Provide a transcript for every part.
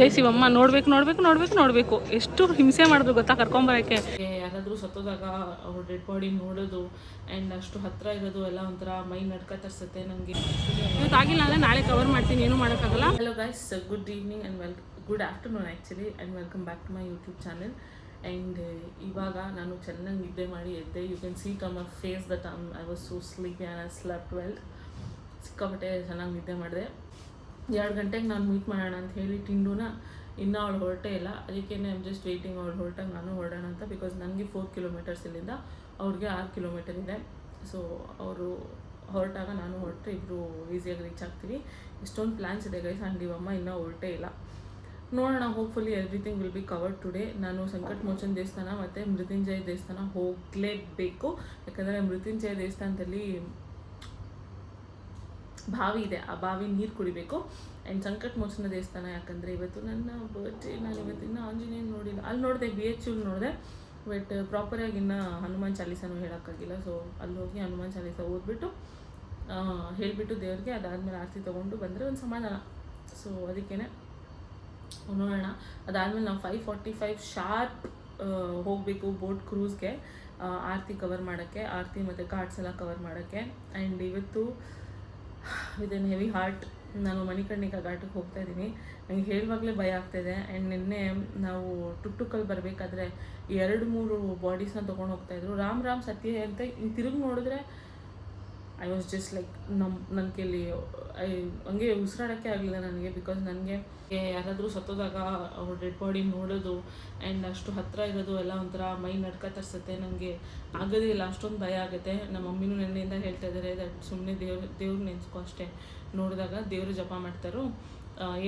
Guys ಇವಮ್ಮ ನೋಡ್ಬೇಕು ನೋಡ್ಬೇಕು ನೋಡ್ಬೇಕು ನೋಡ್ಬೇಕು. ಎಷ್ಟು ಹಿಂಸೆ ಮಾಡಿದ್ರು ಗೊತ್ತಾ ಕರ್ಕೊಂಬರಕ್ಕೆ? ಯಾರಾದರೂ ಸತ್ತೋದಾಗ ಅವ್ರ ಡೆಡ್ ಬಾಡಿ ನೋಡೋದು ಆ್ಯಂಡ್ ಅಷ್ಟು ಹತ್ರ ಇರೋದು ಎಲ್ಲ ಒಂಥರ ಮೈ ನಡ್ಕ ತರ್ಸುತ್ತೆ ನನಗೆ ಇವತ್ತು ಆಗಿಲ್ಲ ಅಂದರೆ ನಾಳೆ ಕವರ್ ಮಾಡ್ತೀನಿ ಏನೂ ಮಾಡೋಕ್ಕಾಗಲ್ಲ. Hello guys good evening and well good afternoon actually and welcome back to my YouTube channel and ಇವಾಗ ನಾನು ಚೆನ್ನಾಗಿ ನಿದ್ದೆ ಮಾಡಿ ಎದ್ದೆ. You can see come a face that I was so sleep and I slept well ಸಿಕ್ಕಾಪಟ್ಟೆ ಚೆನ್ನಾಗಿ ನಿದ್ದೆ ಮಾಡಿದೆ. ಎರಡು ಗಂಟೆಗೆ ನಾನು ಮೀಟ್ ಮಾಡೋಣ ಅಂತ ಹೇಳಿ ತಿಂಡೂನ ಇನ್ನೂ ಅವಳು ಹೊರಟೇ ಇಲ್ಲ. ಅದಕ್ಕೆ ಐಮ್ ಜಸ್ಟ್ ವೆಯ್ಟಿಂಗ್ ಅವಳು ಹೊರಟಾಗ ನಾನು ಹೊರಡೋಣ ಅಂತ ಬಿಕಾಸ್ ನನಗೆ ಫೋರ್ ಕಿಲೋಮೀಟರ್ಸ್ ಇಲ್ಲಿಂದ ಅವ್ರಿಗೆ ಆರು ಕಿಲೋಮೀಟರ್ ಇದೆ. ಸೊ ಅವರು ಹೊರಟಾಗ ನಾನು ಹೊರಟ್ರೆ ಇಬ್ಬರು ಈಸಿಯಾಗಿ ರೀಚ್ ಆಗ್ತೀವಿ. ಎಷ್ಟೊಂದು ಪ್ಲ್ಯಾನ್ಸ್ ಇದೆ ಗೈಸ್ ಆ್ಯಂಡ್ ಇವಮ್ಮ ಇನ್ನೂ ಹೊರಟೇ ಇಲ್ಲ. ನೋಡೋಣ hopefully everything will be covered today ನಾನು ಸಂಕಟ ಮೋಚನ್ ದೇವಸ್ಥಾನ ಮತ್ತು ಮೃತ್ಯುಂಜಯ ದೇವಸ್ಥಾನ ಹೋಗಲೇಬೇಕು. ಯಾಕಂದರೆ ಮೃತ್ಯುಂಜಯ ದೇವಸ್ಥಾನದಲ್ಲಿ ಬಾವಿ ಇದೆ. ಆ ಬಾವಿ ನೀರು ಕುಡಿಬೇಕು. ಆ್ಯಂಡ್ ಸಂಕಟ ಮೋಚನ ದೇವಸ್ಥಾನ ಯಾಕಂದರೆ ಇವತ್ತು ನನ್ನ ಬರ್ಡೇ ನಾನು ಇವತ್ತು ಇವತ್ತಿನ ಆಂಜನೇಯ ನೋಡಿಲ್ಲ. ಅಲ್ಲಿ ನೋಡಿದೆ ಬಿ ಎಚ್ ಯುಲ್ ನೋಡಿದೆ. ಬಟ್ ಪ್ರಾಪರಾಗಿ ಇನ್ನು ಹನುಮಾನ್ ಚಾಲೀಸನೂ ಹೇಳೋಕ್ಕಾಗಿಲ್ಲ. ಸೊ ಅಲ್ಲಿ ಹೋಗಿ ಹನುಮಾನ್ ಚಾಲೀಸ ಓದ್ಬಿಟ್ಟು ಹೇಳಿಬಿಟ್ಟು ದೇವ್ರಿಗೆ ಅದಾದಮೇಲೆ ಆರತಿ ತೊಗೊಂಡು ಬಂದರೆ ಒಂದು ಸಮಾಧಾನ. ಸೊ ಅದಕ್ಕೇ ನೋಡೋಣ. ಅದಾದಮೇಲೆ ನಾವು ಫೈವ್ ಫಾರ್ಟಿ ಫೈವ್ ಶಾರ್ಪ್ ಹೋಗಬೇಕು ಬೋಟ್ ಕ್ರೂಸ್ಗೆ ಆರತಿ ಕವರ್ ಮಾಡೋಕ್ಕೆ, ಆರತಿ ಮತ್ತು ಕಾರ್ಡ್ಸ್ ಎಲ್ಲ ಕವರ್ ಮಾಡೋಕ್ಕೆ. ಆ್ಯಂಡ್ ಇವತ್ತು ವಿತ್ ಎನ್ ಹೆವಿ ಹಾರ್ಟ್ ನಾನು ಮಣಿಕರ್ಣಿಕಾ ಘಾಟಕ್ಕೆ ಹೋಗ್ತಾ ಇದ್ದೀನಿ. ನನಗೆ ಹೇಳುವಾಗಲೇ ಭಯ ಆಗ್ತಾಯಿದೆ ಆ್ಯಂಡ್ ನಿನ್ನೆ ನಾವು ಟುಕ್ಟುಕಲ್ಲಿ ಬರಬೇಕಾದ್ರೆ ಎರಡು, ಮೂರು ಬಾಡೀಸ್ನ ತೊಗೊಂಡು ಹೋಗ್ತಾಯಿದ್ರು ರಾಮ್ ರಾಮ್ ಸತ್ಯ ಅಂತ ಹಿಂಗೆ ತಿರುಗಿ ನೋಡಿದ್ರೆ ಐ ವಾಸ್ ಜಸ್ಟ್ ಲೈಕ್ ನಮ್ಮ ನನ್ನ ಕೈಲಿ ಐ, ಹಂಗೆ ಉಸಿರಾಡೋಕ್ಕೆ ಆಗಲಿಲ್ಲ ನನಗೆ ಬಿಕಾಸ್ ನನಗೆ ಯಾರಾದರೂ ಸತ್ತೋದಾಗ ಅವ್ರ ಡೆಡ್ ಬಾಡಿ ನೋಡೋದು ಆ್ಯಂಡ್ ಅಷ್ಟು ಹತ್ತಿರ ಇರೋದು ಎಲ್ಲ ಒಂಥರ ಮೈ ನಡ್ಕ ತರ್ಸುತ್ತೆ ನನಗೆ ಆಗೋದಿಲ್ಲ ಅಷ್ಟೊಂದು ಭಯ ಆಗುತ್ತೆ. ನಮ್ಮ ಮಮ್ಮಿನೂ ನೆನ್ನೆಯಿಂದ ಹೇಳ್ತಾ ಇದ್ದಾರೆ ದಟ್ ಸುಮ್ಮನೆ ದೇವ್ರ, ದೇವ್ರು ನೆನೆಸ್ಕೊ ಅಷ್ಟೇ. ನೋಡಿದಾಗ ದೇವರು ಜಪ ಮಾಡ್ತಾರೋ.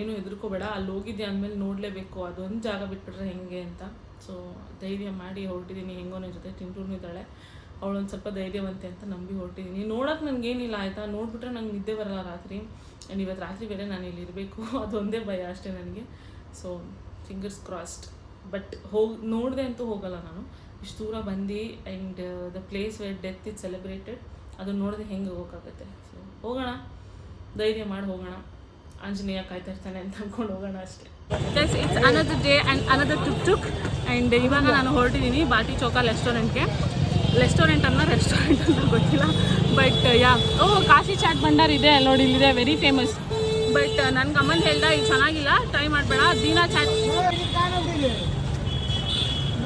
ಏನು ಹೆದರ್ಕೋಬೇಡ, ಅಲ್ಲಿ ಹೋಗಿದ್ದೆ ಅಂದಮೇಲೆ ನೋಡಲೇಬೇಕು, ಅದೊಂದು ಜಾಗ ಬಿಟ್ಬಿಟ್ರೆ ಹೆಂಗೆ ಅಂತ. ಸೊ ಧೈರ್ಯ ಮಾಡಿ ಹೊರಟಿದ್ದೀನಿ ಹೆಂಗೋ ನನ್ನ ಜೊತೆ ತಿಂಟೂರ್ನಿದ್ದಾಳೆ ಅವಳೊಂದು ಸ್ವಲ್ಪ ಧೈರ್ಯವಂತೆ ಅಂತ ನಂಬಿ ಹೊರಟಿದ್ದೀನಿ ನೋಡೋಕೆ ನನಗೇನಿಲ್ಲ, ಆಯಿತಾ? ನೋಡಿಬಿಟ್ರೆ ನಂಗೆ ನಿದ್ದೆ ಬರಲ್ಲ ರಾತ್ರಿ. ಆ್ಯಂಡ್ ಇವತ್ತು ರಾತ್ರಿ ಬೇರೆ ನಾನು ಇಲ್ಲಿ ಇರಬೇಕು ಅದೊಂದೇ ಭಯ ಅಷ್ಟೇ ನನಗೆ. ಸೊ ಫಿಂಗರ್ಸ್ ಕ್ರಾಸ್ಡ್ ಬಟ್ ಹೋಗಿ, ನೋಡಿದೆ ಅಂತೂ ಹೋಗಲ್ಲ ನಾನು. ಇಷ್ಟು ದೂರ ಬಂದು and the place where death is celebrated ಅದನ್ನು ನೋಡಿದೆ ಹೆಂಗೆ ಹೋಗೋಕ್ಕಾಗತ್ತೆ ಸೊ ಹೋಗೋಣ. ಧೈರ್ಯ ಮಾಡಿ ಹೋಗೋಣ. ಆಂಜನೇಯ ಕಾಯ್ತಾ ಇರ್ತಾನೆ ಅಂತ ಅಂದ್ಕೊಂಡು ಹೋಗೋಣ ಅಷ್ಟೇ. It's another day and another tuk tuk and ಇವಾಗ ನಾನು ಹೊರಟಿದ್ದೀನಿ ಬಾಟಿ ಚೌಕ ರೆಸ್ಟೋರೆಂಟ್ಗೆ ರೆಸ್ಟೋರೆಂಟ್ ಅನ್ನ ರೆಸ್ಟೋರೆಂಟ್ ಅಂತ ಗೊತ್ತಿಲ್ಲ. But yeah oh Kashi chat Bhandar ಇದೆ ಅಲ್ಲಿ ನೋಡಿ ಇಲ್ಲಿದೆ ವೆರಿ ಫೇಮಸ್ ಬಟ್ ನನ್ನ ಗಮನ ಹೇಳ್ದ ಇದು ಚೆನ್ನಾಗಿಲ್ಲ ಟ್ರೈ ಮಾಡಬೇಡ. ದೀನಾ ಚಾಟ್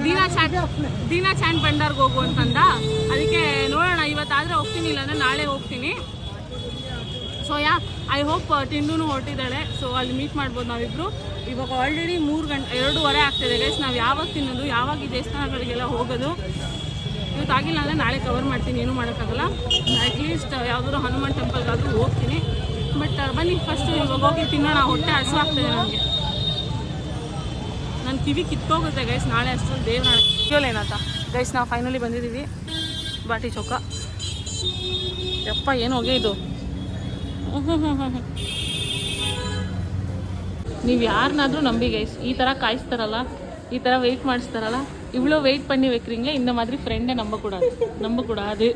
ದೀನಾ ಚಾಟ್ ದೀನಾ ಚಾಟ್ ಭಂಡಾರ್ಗೆ ಹೋಗು ಅಂತಂದ. ಅದಕ್ಕೆ ನೋಡೋಣ ಇವತ್ತಾದರೆ ಹೋಗ್ತೀನಿ ಇಲ್ಲಾಂದರೆ ನಾಳೆ ಹೋಗ್ತೀನಿ. So ya I hope Tindu ಹೊರಟಿದ್ದಾಳೆ. So ಅಲ್ಲಿ ಮೀಟ್ ಮಾಡ್ಬೋದು ನಾವಿಬ್ರು. ಇವಾಗ ಆಲ್ರೆಡಿ ಮೂರು ಗಂಟೆ ಎರಡೂವರೆ ಆಗ್ತಿದೆ ಗೈಸ್ ನಾವು ಯಾವಾಗ ತಿನ್ನೋದು ಯಾವಾಗ ಈ ದೇವಸ್ಥಾನಗಳಿಗೆಲ್ಲ ಹೋಗೋದು ಇವತ್ತಾಗಿಲ್ಲ ಅಂದರೆ ನಾಳೆ ಕವರ್ ಮಾಡ್ತೀನಿ, ಏನೂ ಮಾಡೋಕ್ಕಾಗಲ್ಲ. ಅಟ್ಲೀಸ್ಟ್ ಯಾವುದಾದ್ರು ಹನುಮಾನ್ ಟೆಂಪಲ್ಗಾದರೂ ಹೋಗ್ತೀನಿ. ಬಟ್ ಬನ್ನಿ ಫಸ್ಟ್ ಇವಾಗ ಹೋಗಿ ತಿನ್ನೋಣ. ಹೊಟ್ಟೆ ಹಸುವಾಗ್ತಿದೆ ನನಗೆ. ನನ್ನ ಕಿವಿ ಕಿತ್ತೋಗುತ್ತೆ ಗೈಸ್ ನಾಳೆ ಅಷ್ಟು ದೇವ್ರ ಏನಾತ? ಗೈಸ್ ನಾವು ಫೈನಲಿ ಬಂದಿದ್ದೀವಿ. ಬಾಟಿ ಚೌಕ. ಯಪ್ಪ, ಏನು ಹೋಗಿ ಇದು? ನೀವು ಯಾರನ್ನಾದರೂ ನಂಬಿ ಗೈಸ್ ಈ ಥರ ಕಾಯಿಸ್ತಾರಲ್ಲ, ಈ ಥರ ವೆಯ್ಟ್ ಮಾಡಿಸ್ತಾರಲ್ಲ இவ்வளோ வெயிட் பண்ணி வைக்கிறீங்களே இந்த மாதிரி ஃப்ரெண்டை நம்பக்கூடாது. நம்பக்கூடாது.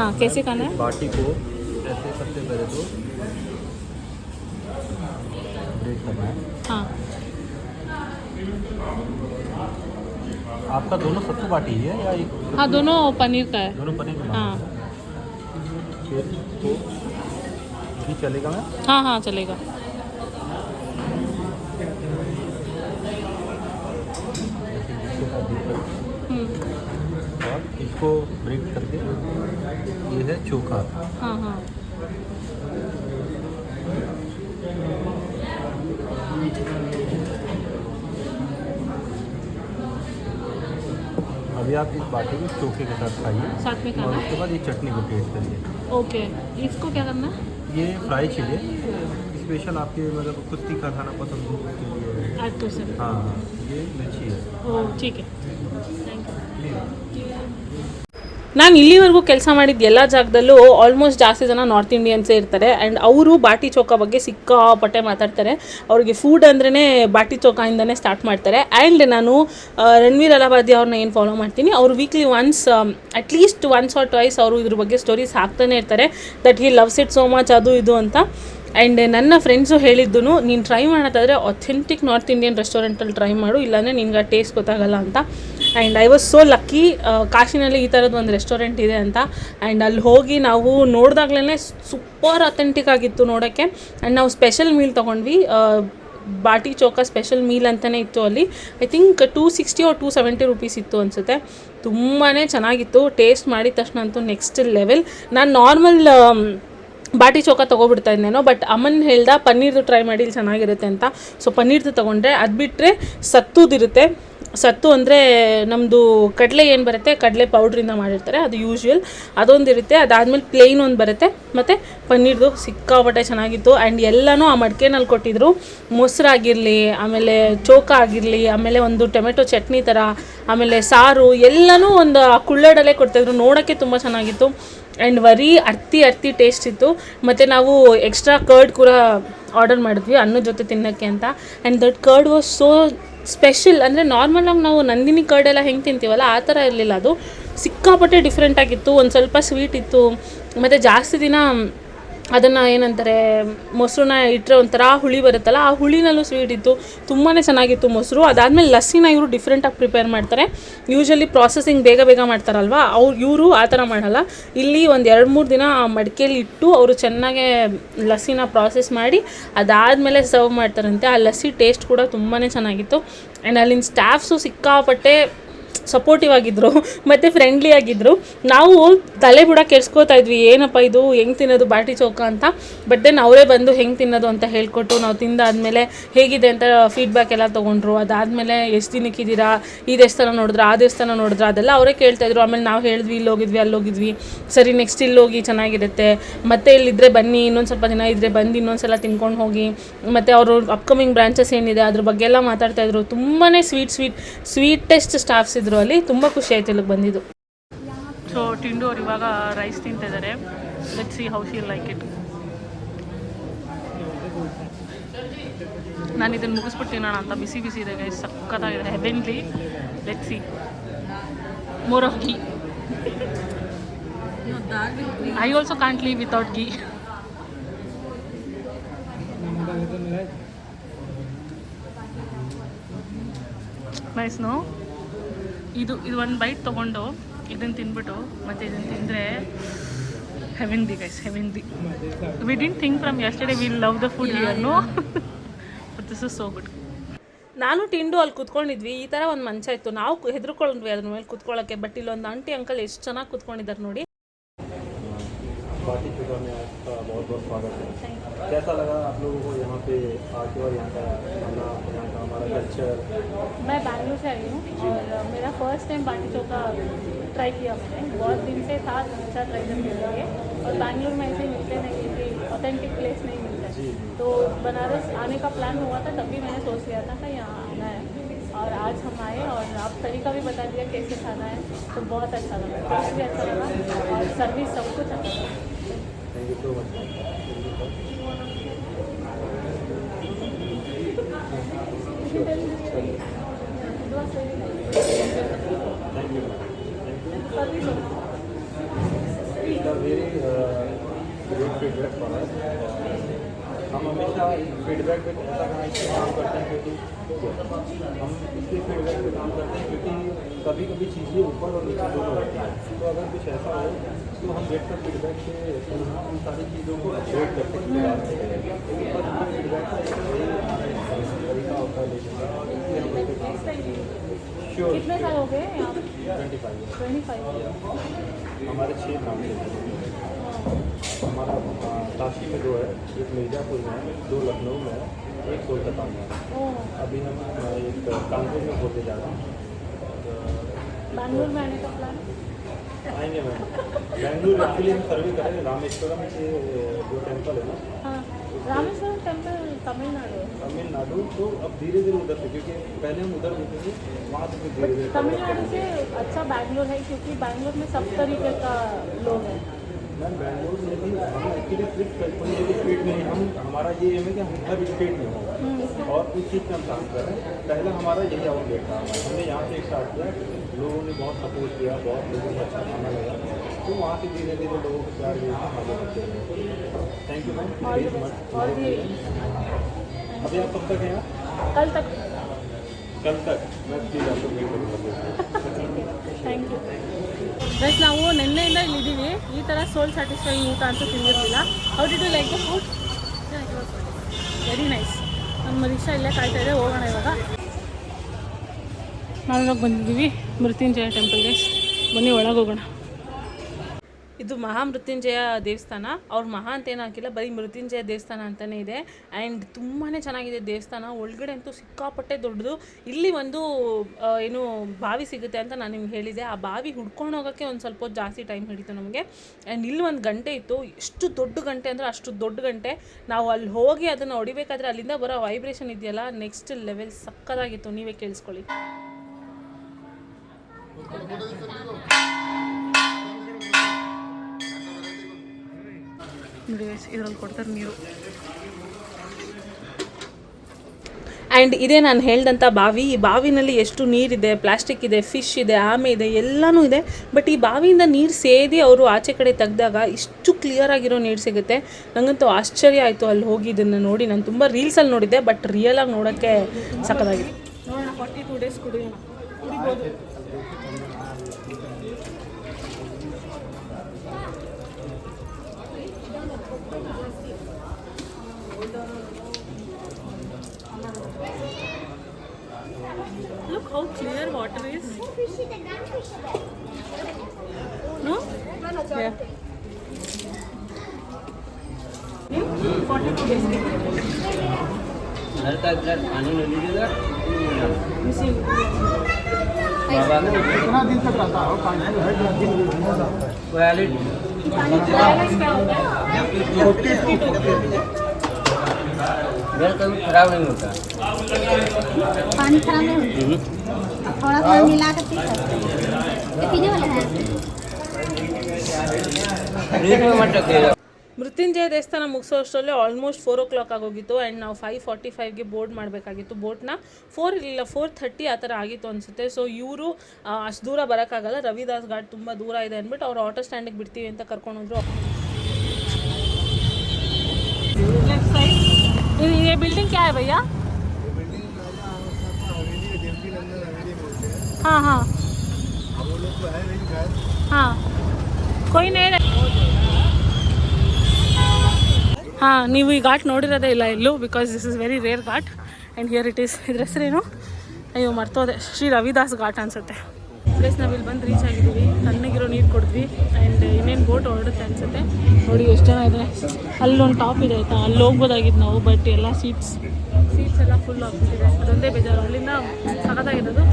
हाँ कैसे खाना है? बाटी को ऐसे सबसे पहले तो ब्रेक करना है। हाँ। आपका दोनों सत्तू बाटी है या एक हाँ दोनों पनीर का है। दोनों पनीर का हाँ। तो घी चलेगा मैं हाँ हाँ चलेगा। इसको ब्रेक हम्म। करके ये है चोखा। हाँ, हाँ। अभी आप इस बाटी को चोखे के साथ खाइए साथ में खाना। उसके बाद ये चटनी को टेस्ट करिए। ओके इसको क्या करना है? ये फ्राई चिली स्पेशल आपके मतलब कुछ तीखा खाना पसंद हो तो उसके लिए तो हाँ ये मिर्ची है। ओ ठीक है। थैंक यू ನಾನು ಇಲ್ಲಿವರೆಗೂ ಕೆಲಸ ಮಾಡಿದ ಎಲ್ಲ ಜಾಗದಲ್ಲೂ ಆಲ್ಮೋಸ್ಟ್ ಜಾಸ್ತಿ ಜನ ನಾರ್ತ್ ಇಂಡಿಯನ್ಸೇ ಇರ್ತಾರೆ. ಆ್ಯಂಡ್ ಅವರು ಬಾಟಿ ಚೌಕ ಬಗ್ಗೆ ಸಿಕ್ಕಾಪಟ್ಟೆ ಮಾತಾಡ್ತಾರೆ. ಅವ್ರಿಗೆ ಫುಡ್ ಅಂದ್ರೇ ಬಾಟಿ ಚೌಕಾಯಿಂದನೇ ಸ್ಟಾರ್ಟ್ ಮಾಡ್ತಾರೆ. ಆ್ಯಂಡ್ ನಾನು ರಣವೀರ್ ಅಲಾಬಾದಿ ಅವ್ರನ್ನ ಏನು ಫಾಲೋ ಮಾಡ್ತೀನಿ, ಅವರು weekly once at least once or twice ಅವರು ಇದ್ರ ಬಗ್ಗೆ ಸ್ಟೋರೀಸ್ ಹಾಕ್ತಾನೆ ಇರ್ತಾರೆ. That he loves it so much ಅದು ಇದು ಅಂತ. ಆ್ಯಂಡ್ ನನ್ನ ಫ್ರೆಂಡ್ಸು ಹೇಳಿದ್ದು ನೀನು ಟ್ರೈ ಮಾಡೋದಾದರೆ ಅಥೆಂಟಿಕ್ ನಾರ್ತ್ ಇಂಡಿಯನ್ ರೆಸ್ಟೋರೆಂಟಲ್ಲಿ ಟ್ರೈ ಮಾಡು, ಇಲ್ಲಾಂದರೆ ನಿನ್ಗೆ ಆ ಟೇಸ್ಟ್ ಗೊತ್ತಾಗಲ್ಲ ಅಂತ. And I was so lucky ಕಾಶಿನಲ್ಲಿ ಈ ಥರದ್ದು ಒಂದು ರೆಸ್ಟೋರೆಂಟ್ ಇದೆ ಅಂತ. ಆ್ಯಂಡ್ ಅಲ್ಲಿ ಹೋಗಿ ನಾವು ನೋಡಿದಾಗ್ಲೇ ಸೂಪರ್ ಅಥೆಂಟಿಕ್ ಆಗಿತ್ತು ನೋಡೋಕ್ಕೆ. ಆ್ಯಂಡ್ ನಾವು ಸ್ಪೆಷಲ್ ಮೀಲ್ ತೊಗೊಂಡ್ವಿ. ಬಾಟಿ ಚೌಕ ಸ್ಪೆಷಲ್ ಮೀಲ್ ಅಂತಲೇ ಇತ್ತು ಅಲ್ಲಿ. I think two sixty or two seventy rupees ಇತ್ತು ಅನಿಸುತ್ತೆ. ತುಂಬಾ ಚೆನ್ನಾಗಿತ್ತು. ಟೇಸ್ಟ್ ಮಾಡಿದ ತಕ್ಷಣ ಅಂತೂ ನೆಕ್ಸ್ಟ್ ಲೆವೆಲ್ ನಾನು ನಾರ್ಮಲ್ ಬಾಟಿ ಚೌಕ ತೊಗೊಬಿಡ್ತಾ ಇದ್ದೇನೋ ಬಟ್ ಅಮ್ಮನ್ ಹೇಳ್ದ, ಪನ್ನೀರ್ದು ಟ್ರೈ ಮಾಡಿ ಚೆನ್ನಾಗಿರುತ್ತೆ ಅಂತ. ಸೊ ಪನ್ನೀರ್ದು ತೊಗೊಂಡ್ರೆ ಅದು ಬಿಟ್ಟರೆ ಸತ್ತುದಿರುತ್ತೆ. ಸತ್ತು ಅಂದರೆ ನಮ್ಮದು ಕಡಲೆ ಏನು ಬರುತ್ತೆ? ಕಡಲೆ ಪೌಡ್ರಿಂದ ಮಾಡಿರ್ತಾರೆ, ಅದು ಯೂಶ್ವಲ್ ಅದೊಂದಿರುತ್ತೆ, ಅದಾದಮೇಲೆ ಪ್ಲೇನ್ ಒಂದು ಬರುತ್ತೆ. ಮತ್ತು ಪನ್ನೀರ್ದು ಸಿಕ್ಕಾಪಟ್ಟೆ ಚೆನ್ನಾಗಿತ್ತು. ಆ್ಯಂಡ್ ಎಲ್ಲನೂ ಆ ಮಡಿಕೆನಲ್ಲಿ ಕೊಟ್ಟಿದ್ರು. ಮೊಸರಾಗಿರಲಿ ಆಮೇಲೆ ಚೋಕ ಆಗಿರಲಿ, ಆಮೇಲೆ ಒಂದು ಟೊಮೆಟೊ ಚಟ್ನಿ ಥರ ಆಮೇಲೆ ಸಾರು, ಎಲ್ಲನೂ ಒಂದು ಆ ಕುಳ್ಳಡಲ್ಲೇ ಕೊಡ್ತಾಯಿದ್ರು ನೋಡೋಕ್ಕೆ ತುಂಬ ಚೆನ್ನಾಗಿತ್ತು. And very earthy earthy taste ಇತ್ತು. ಮತ್ತು ನಾವು ಎಕ್ಸ್ಟ್ರಾ ಕರ್ಡ್ ಕೂಡ ಆರ್ಡರ್ ಮಾಡಿದ್ವಿ, ಅನ್ನದ ಜೊತೆ ತಿನ್ನೋಕ್ಕೆ ಅಂತ. And that curd was so special ಅಂದರೆ ನಾರ್ಮಲಾಗಿ ನಾವು ನಂದಿನಿ ಕರ್ಡ್ ಎಲ್ಲ ಹೆಂಗೆ ತಿಂತೀವಲ್ಲ, ಆ ಥರ ಇರಲಿಲ್ಲ ಅದು. ಸಿಕ್ಕಾಪಟ್ಟೆ ಡಿಫ್ರೆಂಟಾಗಿತ್ತು ಒಂದು ಸ್ವಲ್ಪ ಸ್ವೀಟ್ ಇತ್ತು. ಮತ್ತು ಜಾಸ್ತಿ ದಿನ ಅದನ್ನು ಏನಂತಾರೆ, ಮೊಸರನ್ನ ಇಟ್ಟರೆ ಒಂಥರ ಹುಳಿ ಬರುತ್ತಲ್ಲ, ಆ ಹುಳಿನಲ್ಲೂ ಸ್ವೀಟ್ ಇತ್ತು. ತುಂಬಾ ಚೆನ್ನಾಗಿತ್ತು ಮೊಸರು. ಅದಾದಮೇಲೆ ಲಸ್ಸಿನ ಇವರು ಡಿಫ್ರೆಂಟಾಗಿ ಪ್ರಿಪೇರ್ ಮಾಡ್ತಾರೆ. ಯೂಶಲಿ ಪ್ರಾಸೆಸಿಂಗ್ ಬೇಗ ಬೇಗ ಮಾಡ್ತಾರಲ್ವ? ಅವ್ರು, ಇವರು ಆ ಥರ ಮಾಡಲ್ಲ. ಇಲ್ಲಿ ಒಂದು ಎರಡು ಮೂರು ದಿನ ಆ ಮಡಿಕೆಯಲ್ಲಿ ಇಟ್ಟು ಅವರು ಚೆನ್ನಾಗೆ ಲಸ್ಸಿನ ಪ್ರಾಸೆಸ್ ಮಾಡಿ, ಅದಾದಮೇಲೆ ಸರ್ವ್ ಮಾಡ್ತಾರಂತೆ. ಆ ಲಸ್ಸಿ ಟೇಸ್ಟ್ ಕೂಡ ತುಂಬಾ ಚೆನ್ನಾಗಿತ್ತು. ಆ್ಯಂಡ್ ಅಲ್ಲಿನ ಸ್ಟಾಫ್ಸು ಸಿಕ್ಕಾಪಟ್ಟೆ ಸಪೋರ್ಟಿವ್ ಆಗಿದ್ದರು ಮತ್ತು ಫ್ರೆಂಡ್ಲಿ ಆಗಿದ್ದರು ನಾವು ತಲೆ ಬುಡ ಕೆಡ್ಸ್ಕೋತಾ ಇದ್ವಿ, ಏನಪ್ಪ ಇದು, ಹೆಂಗೆ ತಿನ್ನೋದು ಬಾಟಿ ಚೌಕ ಅಂತ. ಬಟ್ ದೆನ್ ಅವರೇ ಬಂದು ಹೆಂಗೆ ತಿನ್ನೋದು ಅಂತ ಹೇಳ್ಕೊಟ್ಟು ನಾವು ತಿಂದಾದ್ಮೇಲೆ ಹೇಗಿದೆ ಅಂತ ಫೀಡ್ಬ್ಯಾಕ್ ಎಲ್ಲ ತೊಗೊಂಡ್ರು. ಅದಾದಮೇಲೆ ಎಷ್ಟು ದಿನಕ್ಕೆ ಇದ್ದೀರಾ ಈ ದೇವಸ್ಥಾನ ನೋಡಿದ್ರ? ಆ ದೇವಸ್ಥಾನ ನೋಡಿದ್ರ? ಅದೆಲ್ಲ ಅವರೇ ಕೇಳ್ತಾಯಿದ್ರು ಆಮೇಲೆ ನಾವು ಹೇಳಿದ್ವಿ ಇಲ್ಲಿ ಹೋಗಿದ್ವಿ ಅಲ್ಲಿ ಹೋಗಿದ್ವಿ. ಸರಿ ನೆಕ್ಸ್ಟ್ ಇಲ್ಲಿ ಹೋಗಿ ಚೆನ್ನಾಗಿರುತ್ತೆ. ಮತ್ತೆ ಇಲ್ಲಿದ್ದರೆ ಬನ್ನಿ, ಇನ್ನೊಂದು ಸ್ವಲ್ಪ ದಿನ ಇದ್ದರೆ ಬಂದು ಇನ್ನೊಂದು ಸಲ ತಿನ್ಕೊಂಡು ಹೋಗಿ. ಮತ್ತು ಅವರು ಅಪ್ಕಮಿಂಗ್ ಬ್ರಾಂಚಸ್ ಏನಿದೆ ಅದ್ರ ಬಗ್ಗೆ ಎಲ್ಲ ಮಾತಾಡ್ತಾ ಇದ್ರು. ತುಂಬಾ ಸ್ವೀಟ್ ಸ್ವೀಟ್ ಸ್ವೀಟೆಸ್ಟ್ ಸ್ಟಾಫ್ಸ್ ಇದ್ರು ಅಲ್ಲಿ, ತುಂಬ ಖುಷಿ ಆಯ್ತು ಇಲ್ಲಿಗೆ ಬಂದಿದ್ದು. ಸೊ ಅವ್ರು ಇವಾಗ rice ತಿಂತಿದ್ದಾರೆ let see how she like it ನಾನು ಇದನ್ನು ಮುಗಿಸ್ಬಿಟ್ಟು ತಿನ್ನೋಣ ಅಂತ. ಬಿಸಿ ಬಿಸಿ ಇದೆ ಗೈಸ್ ಸಕ್ಕತ್ತಾಗಿದೆ heavenly let see more of ghee I also can't leave without ghee nice no ಇದು ಇದು ಒಂದು ಬೈಟ್ ತೊಗೊಂಡು ಇದನ್ನು ತಿನ್ಬಿಟ್ಟು ಮತ್ತು ಇದನ್ನು ತಿಂದರೆ heavenly guys heavenly we didn't think from yesterday will love the food here no but this is so good ನಾನು ತಿಂಡು ಅಲ್ಲಿ ಕುತ್ಕೊಂಡಿದ್ವಿ ಈ ಥರ ಒಂದು ಮಂಚ ಇತ್ತು. ನಾವು ಹೆದರ್ಕೊಂಡ್ವಿ ಅದ್ರ ಮೇಲೆ ಕುತ್ಕೊಳ್ಳೋಕ್ಕೆ ಬಟ್ ಇಲ್ಲೊಂದು ಆಂಟಿ ಅಂಕಲ್ ಎಷ್ಟು ಚೆನ್ನಾಗಿ ಕುತ್ಕೊಂಡಿದ್ದಾರೆ ನೋಡಿ. कैसा लगा आप लोगों को यहाँ पे आके और यहाँ का खाना यहाँ का हमारा कल्चर मैं बैंगलोर से आई हूँ और मेरा first time baati chokha try किया मैंने बहुत दिन से था अच्छा ट्राई करने के लिए। और बैंगलोर में ऐसे मिलते नहीं है ऑथेंटिक प्लेस नहीं मिलता तो बनारस आने का प्लान हुआ था तभी मैंने सोच लिया था कि यहाँ आना है। और आज हम आए और आप तरीका भी बता दिया कैसे खाना है तो बहुत अच्छा लगा। टेस्ट भी अच्छा लगा और सर्विस सब कुछ अच्छा लगा थैंक यू सो मच हम हमेशा फीडबैक पे काम करते हैं क्योंकि हम इसलिए फीडबैक पे काम करते हैं क्योंकि कभी कभी चीज़ें ऊपर और नीचे दोनों होती हैं तो अगर कुछ ऐसा हो तो हम का फीडबैक से उन सारी चीज़ों को अपडेट कर सकते हैं फीडबैक से वही तरीका होता है लेने का इसलिए हम इस पे काम Sure, कितने साल हो गए हमारे छः फैमिली हमारा काशी में दो है एक मिर्ज़ापुर में है दो लखनऊ में है एक कोलकाता में। है अभी हम एक कानपुर में होते जा रहे हैं। बैंगलोर में आने का प्लान आएँगे मैम। बेंगलुरु एक्चुअली हम सर्वे कर रहे हैं रामेश्वरम से जो टेंपल है ना हाँ। रामेश्वरम टेंपल तमिलनाडु। तमिलनाडु तो अब धीरे धीरे उधर थे क्योंकि पहले हम उधर देखेंगे वहाँ से फिर धीरे धीरे तमिलनाडु से अच्छा बैंगलोर है क्योंकि बैंगलोर में सब तरीके का लोग हैं। मैम बैंगलोर में भी हम एक्चुअली सिर्फ़ एक स्टेट में नहीं हम हमारा ये एम है कि हम हर स्टेट में हों और उस चीज़ पे हम काम कर रहे हैं पहला हमारा यही आउटलेट था हमने यहाँ से स्टार्ट किया लोगों ने बहुत सपोर्ट किया बहुत लोगों को अच्छा खाना लगा तो वहाँ से धीरे धीरे लोगों को प्यार मिलता आगे बढ़ते गए थैंक यू मैम और प्लीज मच और भी अभी आप कब तक हैं यहाँ कल तक कल तक मैं प्लीज़ आपको वेट करूँगा ಥ್ಯಾಂಕ್ ಯು ಗೈಸ್ ನಾವು ನಿನ್ನೆಯಿಂದ ಇಲ್ಲಿದ್ದೀವಿ ಈ ಥರ ಸೋಲ್ ಸ್ಯಾಟಿಸ್ಫೈಯಿಂಗ್ ಊಟ ಅಂತೂ ತಿಂದಿರಲಿಲ್ಲ how did you like the food very nice ನಮ್ಮ ರಿಕ್ಷಾ ಇಲ್ಲೇ ಕಾಯ್ತಾ ಇದೆ ಹೋಗೋಣ ಇವಾಗ. ನಾವಿವಾಗ ಬಂದಿದ್ದೀವಿ ಮೃತ್ಯುಂಜಯ ಟೆಂಪಲ್ಗೆ ಬನ್ನಿ ಒಳಗೆ ಹೋಗೋಣ. ಇದು ಮಹಾಮೃತ್ಯುಂಜಯ ದೇವಸ್ಥಾನ. ಅವ್ರ ಮಹಾ ಅಂತ ಏನು ಹಾಕಿಲ್ಲ, ಬರೀ ಮೃತ್ಯುಂಜಯ ದೇವಸ್ಥಾನ ಅಂತಲೇ ಇದೆ. ಆ್ಯಂಡ್ ತುಂಬಾ ಚೆನ್ನಾಗಿದೆ ದೇವಸ್ಥಾನ. ಒಳಗಡೆ ಅಂತೂ ಸಿಕ್ಕಾಪಟ್ಟೆ ದೊಡ್ಡದು. ಇಲ್ಲಿ ಒಂದು ಏನು ಬಾವಿ ಸಿಗುತ್ತೆ ಅಂತ ನಾನು ನಿಮ್ಗೆ ಹೇಳಿದೆ. ಆ ಬಾವಿ ಹುಡ್ಕೊಂಡು ಹೋಗೋಕ್ಕೆ ಒಂದು ಸ್ವಲ್ಪ ಜಾಸ್ತಿ ಟೈಮ್ ಹಿಡಿತು ನಮಗೆ. ಆ್ಯಂಡ್ ಇಲ್ಲಿ ಒಂದು ಗಂಟೆ ಇತ್ತು. ಎಷ್ಟು ದೊಡ್ಡ ಗಂಟೆ ಅಂದರೆ ಅಷ್ಟು ದೊಡ್ಡ ಗಂಟೆ. ನಾವು ಅಲ್ಲಿ ಹೋಗಿ ಅದನ್ನು ಹೊಡಿಬೇಕಾದ್ರೆ ಅಲ್ಲಿಂದ ಬರೋ ವೈಬ್ರೇಷನ್ ಇದೆಯಲ್ಲ ನೆಕ್ಸ್ಟ್ ಲೆವೆಲ್ ಸಕ್ಕದಾಗಿತ್ತು ನೀವೇ ಕೇಳಿಸ್ಕೊಳ್ಳಿ. ನೋಡಿ ಇದ್ರಲ್ಲಿ ಕೊಡ್ತಾರೆ ನೀರು. ಆ್ಯಂಡ್ ಇದೇ ನಾನು ಹೇಳ್ದಂಥ ಬಾವಿ ಈ ಬಾವಿನಲ್ಲಿ ಎಷ್ಟು ನೀರಿದೆ ಪ್ಲಾಸ್ಟಿಕ್ ಇದೆ ಫಿಶ್ ಇದೆ ಆಮೆ ಇದೆ ಎಲ್ಲನೂ ಇದೆ. ಬಟ್ ಈ ಬಾವಿಯಿಂದ ನೀರು ಸೇದಿ ಅವರು ಆಚೆ ಕಡೆ ತೆಗೆದಾಗ ಇಷ್ಟು ಕ್ಲಿಯರ್ ಆಗಿರೋ ನೀರು ಸಿಗುತ್ತೆ. ನನಗಂತೂ ಆಶ್ಚರ್ಯ ಆಯಿತು ಅಲ್ಲಿ ಹೋಗಿ ಇದನ್ನು ನೋಡಿ. ನಾನು ತುಂಬ ರೀಲ್ಸಲ್ಲಿ ನೋಡಿದ್ದೆ ಬಟ್ ರಿಯಲಾಗಿ ನೋಡೋಕ್ಕೆ ಫಾರ್ಟಿ ಟೂ ಡೇಸ್ ಕುಡಿಯೋಣ. how clear water is. No? Yeah. खराब नहीं होता पानी खराब नहीं होता थोड़ा थोड़ा मिला कर पी सकते हैं ये पीने वाला है फ्रिज में मत रखिएगा ಮೃತ್ಯುಂಜಯ ದೇವಸ್ಥಾನ ಮುಗಿಸೋ ಅಷ್ಟರಲ್ಲಿ ಆಲ್ಮೋಸ್ಟ್ ಫೋರ್ ಓ ಕ್ಲಾಕ್ ಆಗೋಗಿತ್ತು ಆ್ಯಂಡ್ ನಾವು ಫೈವ್ ಫಾರ್ಟಿ ಫೈವ್ಗೆ ಬೋರ್ಡ್ ಮಾಡಬೇಕಾಗಿತ್ತು ಬೋಟ್ನ ಫೋರ್ ಇಲ್ಲ ಫೋರ್ ಥರ್ಟಿ ಆ ಥರ ಆಗಿತ್ತು ಅನಿಸುತ್ತೆ ಸೊ ಇವರು ಅಷ್ಟು ದೂರ ಬರೋಕ್ಕಾಗಲ್ಲ ರವಿದಾಸ್ ಘಾಟ್ ತುಂಬ ದೂರ ಇದೆ ಅಂದ್ಬಿಟ್ಟು ಅವ್ರು ಆಟೋ ಸ್ಟ್ಯಾಂಡಿಗೆ ಬಿಡ್ತೀವಿ ಅಂತ ಕರ್ಕೊಂಡೋದ್ರು ये बिल्डिंग क्या है भैया हाँ हाँ हाँ कोई नहीं रहे ಹಾಂ ನೀವು ಈ ಘಾಟ್ ನೋಡಿರೋದೇ ಇಲ್ಲ ಎಲ್ಲೂ because this is very rare ghat and here it is ಇದ್ರ ಹೆಸರೇನು ಅಯ್ಯೋ ಮರ್ತೋದೆ ಶ್ರೀ ರವಿದಾಸ್ ಘಾಟ್ ಅನ್ಸುತ್ತೆ ಪ್ಲೇಸ್ ನಾವು ಇಲ್ಲಿ ಬಂದು ರೀಚ್ ಆಗಿದ್ದೀವಿ ತಣ್ಣಗಿರೋ ನೀರು ಕೊಡಿದ್ವಿ ಆ್ಯಂಡ್ ಇನ್ನೇನು ಬೋಟ್ ಹೊರಡುತ್ತೆ ಅನ್ಸುತ್ತೆ ನೋಡಿ ಎಷ್ಟು ಜನ ಇದೆ ಅಲ್ಲೊಂದು ಟಾಪ್ ಇದೆ ಆಯಿತಾ ಅಲ್ಲಿ ಹೋಗ್ಬೋದಾಗಿತ್ತು ನಾವು ಬಟ್ ಎಲ್ಲ ಸೀಟ್ಸ್ ಎಲ್ಲ ಫುಲ್ ಆಗಿಬಿಟ್ಟಿದೆ. ಅದೊಂದೇ ಬೇಜಾರು. ಅಲ್ಲಿಂದ ಸಖತ್ತಾಗಿರೋದು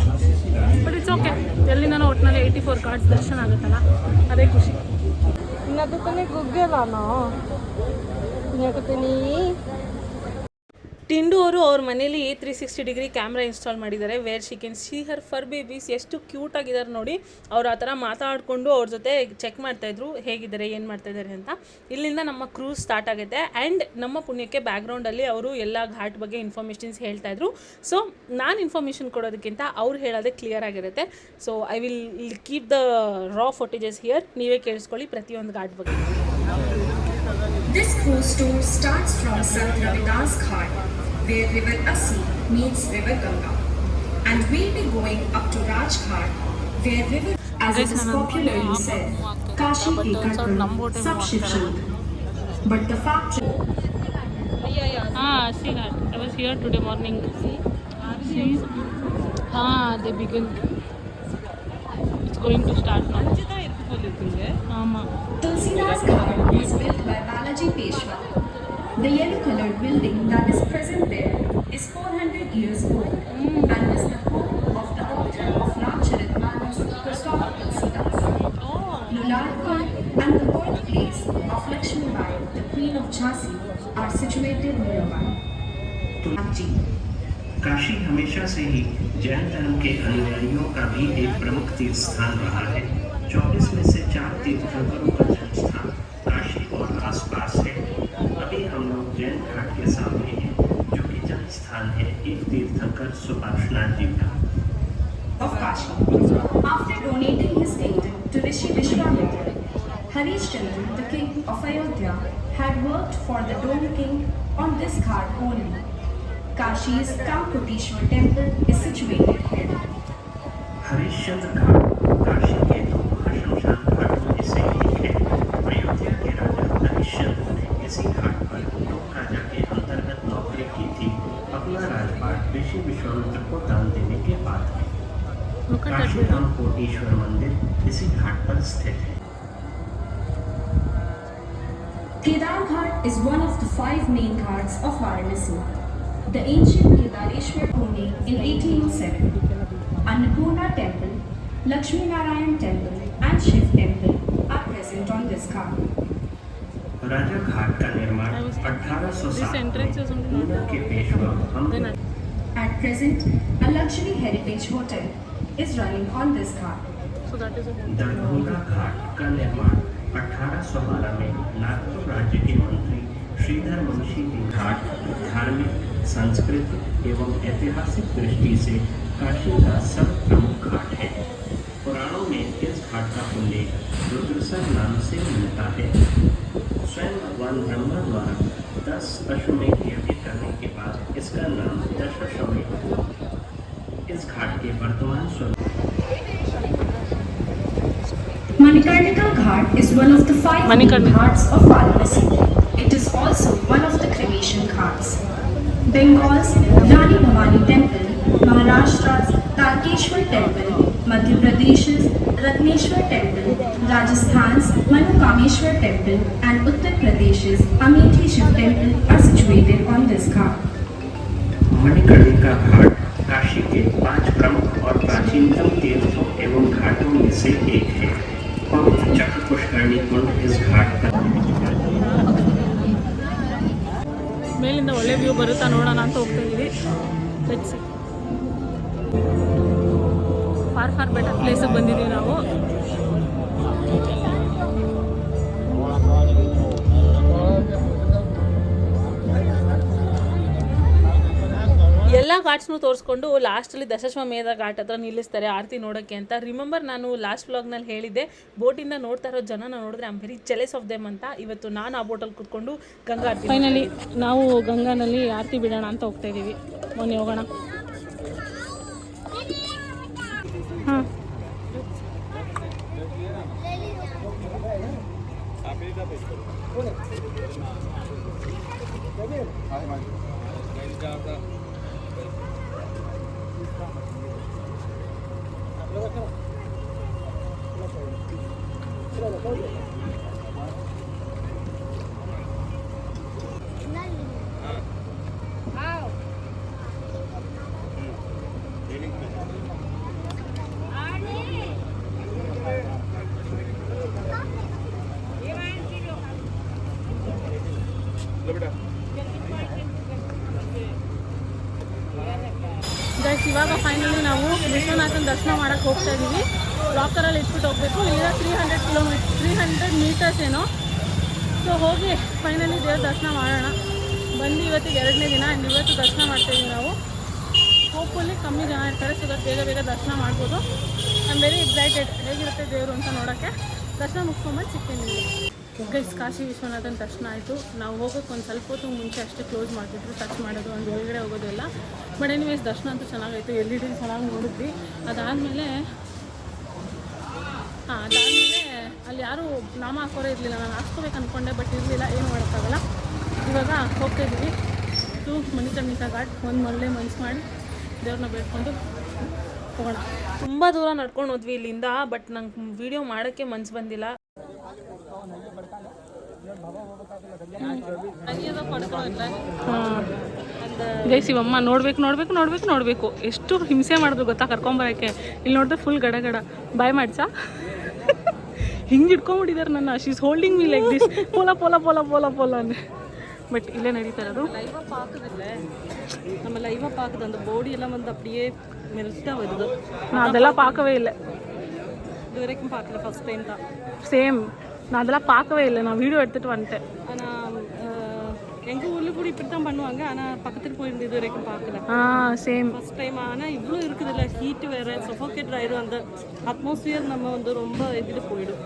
ಬಟ್ ಇಟ್ಸ್ ಓಕೆ ಎಲ್ಲಿಂದನೂ ಒಟ್ಟಿನಲ್ಲಿ ಏಯ್ಟಿ ಫೋರ್ ಕಾರ್ಡ್ಸ್ ದರ್ಶನ ಆಗುತ್ತಲ್ಲ. ಅದೇ ಖುಷಿ. ಇನ್ನತ್ತೀನಿ ಗುಗ್ಗೆ ಅಲ್ಲ ಗುಗ್ಗೆಲ್ಲ ನಾವು ಟಿಂಡು ಅವರು ಅವ್ರ ಮನೇಲಿ three sixty degree camera install ಮಾಡಿದ್ದಾರೆ. Where she can see her fur babies ಎಷ್ಟು ಕ್ಯೂಟ್ ಆಗಿದ್ದಾರೆ ನೋಡಿ. ಅವ್ರು ಆ ಥರ ಮಾತಾಡಿಕೊಂಡು ಅವ್ರ ಜೊತೆ ಚೆಕ್ ಮಾಡ್ತಾಯಿದ್ರು ಹೇಗಿದ್ದಾರೆ, ಏನು ಮಾಡ್ತಾಯಿದ್ದಾರೆ ಅಂತ. ಇಲ್ಲಿಂದ ನಮ್ಮ ಕ್ರೂಸ್ ಸ್ಟಾರ್ಟ್ ಆಗುತ್ತೆ. ಆ್ಯಂಡ್ ನಮ್ಮ ಪುಣ್ಯಕ್ಕೆ ಬ್ಯಾಕ್ಗ್ರೌಂಡಲ್ಲಿ ಅವರು ಎಲ್ಲ ಘಾಟ್ ಬಗ್ಗೆ ಇನ್ಫಾರ್ಮೇಷನ್ಸ್ ಹೇಳ್ತಾಯಿದ್ರು ಸೊ ನಾನು ಇನ್ಫಾರ್ಮೇಷನ್ ಕೊಡೋದಕ್ಕಿಂತ ಅವ್ರು ಹೇಳೋದೇ ಕ್ಲಿಯರ್ ಆಗಿರುತ್ತೆ. So I will keep the raw footages here ನೀವೇ ಕೇಳಿಸ್ಕೊಳ್ಳಿ ಪ್ರತಿಯೊಂದು ಘಾಟ್ ಬಗ್ಗೆ. This course tour starts from Sant Ravidas Ghat, where River Asi meets River Ganga. And we'll be going up to Rajghat, where River, as it is popularly said, Kashi ki Karkar Sab But the fact Ah, see that. I was here today morning. See? See? Ah, they begin. It's going to start now. சொல்லிருக்கீங்க ஆமா Tulsidas Garden was built by Balaji Peshwa. The yellow colored building that is present there is 400 years old mm. and is the home of the author of Ramcharitmanas, Christopher Tulsidas. Lulalkar and the birthplace of Lakshmi Bai, the Queen of Jhansi, are situated nearby. Tulsi Kashi हमेशा से ही जैन धर्म के अनुयायियों का भी एक प्रमुख तीर्थ स्थान रहा है 24 चार तीर्थंकरों का जन्म स्थान काशी और आसपास है अभी हम लोग जैन घाट के सामने हैं जो कि जन्म स्थान है एक तीर्थंकर सुपार्शनाथ जी का. After donating his kingdom to Rishi Vishwamitra, Harishchandra, the king of Ayodhya, had worked for the Dome King on this ghat only. Kashi's Kamkuteshwar temple is situated here. Harishchandra Ghat is one of the five main ghats of Varanasi. The ancient Kedareshwar Pune in 1807, Annapurna temple, Lakshmi Narayan temple and Shiv temple are present on this ghat. राजा घाट का निर्माण I was- 1807 This entrance is में only Una के पेशवा हम Then I- At present, a luxury heritage hotel is running on this ghat. so that is a Darbhanga घाट का निर्माण 1812 में नागपुर राज्य के मंत्री श्रीधर मुंशी जी घाट, धार्मिक, सांस्कृतिक एवं ऐतिहासिक दृष्टि से काशी का सब प्रमुख घाट है। पुराणों में इस घाट का उल्लेख रुद्रसर नाम से मिलता है। स्वयं भगवान ब्रह्मा द्वारा दस अश्वमेध यज्ञ करने के बाद इसका नाम दशाश्वमेध इस घाट के वर्तमान स्वरूप Manikarnika Ghat is one of the five Manikarnika. ghats of Varanasi. It is also one of the cremation ghats. Bengal's Rani Bhavani Temple, Maharashtra's Tarkeshwar Temple, Madhya Pradesh's Ratneshwar Temple, Rajasthan's Manukameshwar Temple, and Uttar Pradesh's Amethi Shiv Temple are situated on this ghat. Manikarnika घाट काशी के पाँच प्रमुख और प्राचीनतम तीर्थों एवं घाटों में से एक है ಮೇಲಿಂದ ಒಳ್ಳೆ ವ್ಯೂ ಬರುತ್ತಾ ನೋಡೋಣ ಅಂತ ಹೋಗ್ತಾ ಇದ್ದೀವಿ. ಫಾರ್ ಫಾರ್ ಬೆಟರ್ ಪ್ಲೇಸಿಗೆ ಬಂದಿದ್ದೀವಿ ನಾವು. ಎಲ್ಲ ಘಾಟ್ಸ್ನು ತೋರಿಸ್ಕೊಂಡು ಲಾಸ್ಟಲ್ಲಿ ದಶಶ್ವಮೇಧ ಘಾಟ್ ಹತ್ರ ನಿಲ್ಲಿಸ್ತಾರೆ ಆರತಿ ನೋಡೋಕ್ಕೆ ಅಂತ. ರಿಮೆಂಬರ್ ನಾನು ಲಾಸ್ಟ್ ವ್ಲಾಗ್ನಲ್ಲಿ ಹೇಳಿದ್ದೆ, ಬೋಟಿಂದ ನೋಡ್ತಾ ಇರೋ ಜನನ ನೋಡಿದ್ರೆ am very jealous of them ಅಂತ. ಇವತ್ತು ನಾನು ಆ ಬೋಟಲ್ಲಿ ಕೂತ್ಕೊಂಡು ಗಂಗಾ ಫೈನಲಿ ನಾವು ಗಂಗಾನಲ್ಲಿ ಆರತಿ ಬಿಡೋಣ ಅಂತ ಹೋಗ್ತಾ ಇದ್ದೀವಿ ಮೊನ್ನೆ ಹೋಗೋಣ. ಹಾಂ. ಇವಾಗ ಫೈನಲಿ ನಾವು ವಿಶ್ವನಾಥನ ದರ್ಶನ ಮಾಡಕ್ಕೆ ಹೋಗ್ತಾ ಇದ್ದೀವಿ ಲಾಕರಲ್ಲಿ ಇಟ್ಬಿಟ್ಟು ಹೋಗಬೇಕು. ಇಲ್ಲಿಂದ three hundred kilometer three hundred meters ಏನೋ. ಸೊ ಹೋಗಿ ಫೈನಲಿ ದೇವ್ರ ದರ್ಶನ ಮಾಡೋಣ. ಬಂದು ಇವತ್ತಿಗೆ ಎರಡನೇ ದಿನ ಆ್ಯಂಡ್ ಇವತ್ತು ದರ್ಶನ ಮಾಡ್ತೀವಿ ನಾವು. ಹೋಪ್ಫುಲ್ಲಿ ಕಮ್ಮಿ ಜನ ಇರ್ತಾರೆ. ಸೊ ಬೇಗ ಬೇಗ ದರ್ಶನ ಮಾಡ್ಬೋದು. ಐ ಆಮ್ ವೆರಿ ಎಕ್ಸೈಟೆಡ್ ಹೇಗಿರುತ್ತೆ ದೇವರು ಅಂತ ನೋಡೋಕ್ಕೆ. ದರ್ಶನ ಮುಗಿಸ್ಕೊಂಬಂದು ನಿಮಗೆ. ಗೈಸ್ ಕಾಶಿ ವಿಶ್ವನಾಥನ ದರ್ಶನ ಆಯಿತು. ನಾವು ಹೋಗೋಕ್ಕೆ ಒಂದು ಸ್ವಲ್ಪ ಹೊತ್ತು ಮುಂಚೆ ಅಷ್ಟೇ ಕ್ಲೋಸ್ ಮಾಡಿಬಿಟ್ರು ಟಚ್ ಮಾಡೋದು, ಒಂದು ಒಳಗಡೆ ಹೋಗೋದೆಲ್ಲ ಬಟ್ ಎನಿವೇಸ್ ದರ್ಶನ ಅಂತೂ ಚೆನ್ನಾಗಾಯಿತು ಎಲ್ ಇ ಡಿ ಚೆನ್ನಾಗಿ ನೋಡಿದ್ವಿ. ಅದಾದಮೇಲೆ, ಹಾಂ, ಅದಾದಮೇಲೆ ಅಲ್ಲಿ ಯಾರೂ ನಾಮ ಹಾಕೋರೇ ಇರಲಿಲ್ಲ. ನಾನು ಹಾಕ್ಸ್ಕೋಬೇಕು ಅಂದ್ಕೊಂಡೆ ಬಟ್ ಇರಲಿಲ್ಲ, ಏನು ಮಾಡೋಕ್ಕಾಗಲ್ಲ. ಇವಾಗ ಹೋಗ್ತಾ ಇದ್ದೀವಿ. ಟು ಮಣಿಕರ್ಣಿಕಾ ಘಾಟ್. ಒಂದು ಮೊದಲೇ ಮನ್ಸು ಮಾಡಿ ದೇವ್ರನ್ನ ಬೇಡ್ಕೊಂಡು ಹೋಗೋಣ. ತುಂಬ ದೂರ ನಡ್ಕೊಂಡು ಹೋದ್ವಿ ಇಲ್ಲಿಂದ ಬಟ್ ನಂಗೆ ವಿಡಿಯೋ ಮಾಡೋಕ್ಕೆ ಮನ್ಸು ಬಂದಿಲ್ಲ. ಗೈಸ್ ಇವಮ್ಮ ನೋಡ್ಬೇಕು ನೋಡ್ಬೇಕು ನೋಡ್ಬೇಕು ನೋಡ್ಬೇಕು ಎಷ್ಟು ಹಿಂಸೆ ಮಾಡಿದ್ರು ಗೊತ್ತಾ ಕರ್ಕೊಂಬರಕ್ಕೆ ಇಲ್ಲಿ ನೋಡಿದ್ರೆ ಫುಲ್ ಗಡ ಗಡ ಬಾಯ್ ಮಾಡ್ಸಾ ಹಿಂಗೆ ಇಟ್ಕೊಂಡ್ಬಿಟ್ಟಿದ್ದಾರೆ ನನ್ನ she's holding me like this ಪೋಲ ಪೋಲ ಪೋಲ ಪೋಲ ಪೋಲ ಅಂದ್ರೆ ಬಟ್ ಇಲ್ಲೇ ನಡೀತಾ ಇರೋದು லைவாக பார்க்குதில்ல நம்ம லைவாக பார்க்குது அந்த பாடி எல்லாம் வந்து அப்படியே மெல்ட்டாக வருது நான் அதெல்லாம் பார்க்கவே இல்லை இது வரைக்கும் பார்க்கல ஃபர்ஸ்ட் டைம் தான் சேம் நான் அதெல்லாம் பார்க்கவே இல்லை. நான் வீடியோ எடுத்துகிட்டு வந்துட்டேன். ஆனால் எங்கள் ஊரில் கூட இப்படி தான் பண்ணுவாங்க. ஆனால் பக்கத்தில் போயிருந்து இது வரைக்கும் பார்க்கல. ஆ சேம் ஃபஸ்ட் டைம் ஆனால் இவ்வளோ இருக்குது இல்லை. ஹீட்டு வேறு சஃபோகேட் ஆகிடும் அந்த அட்மாஸ்ஃபியர் நம்ம வந்து ரொம்ப இதில் போயிடும்.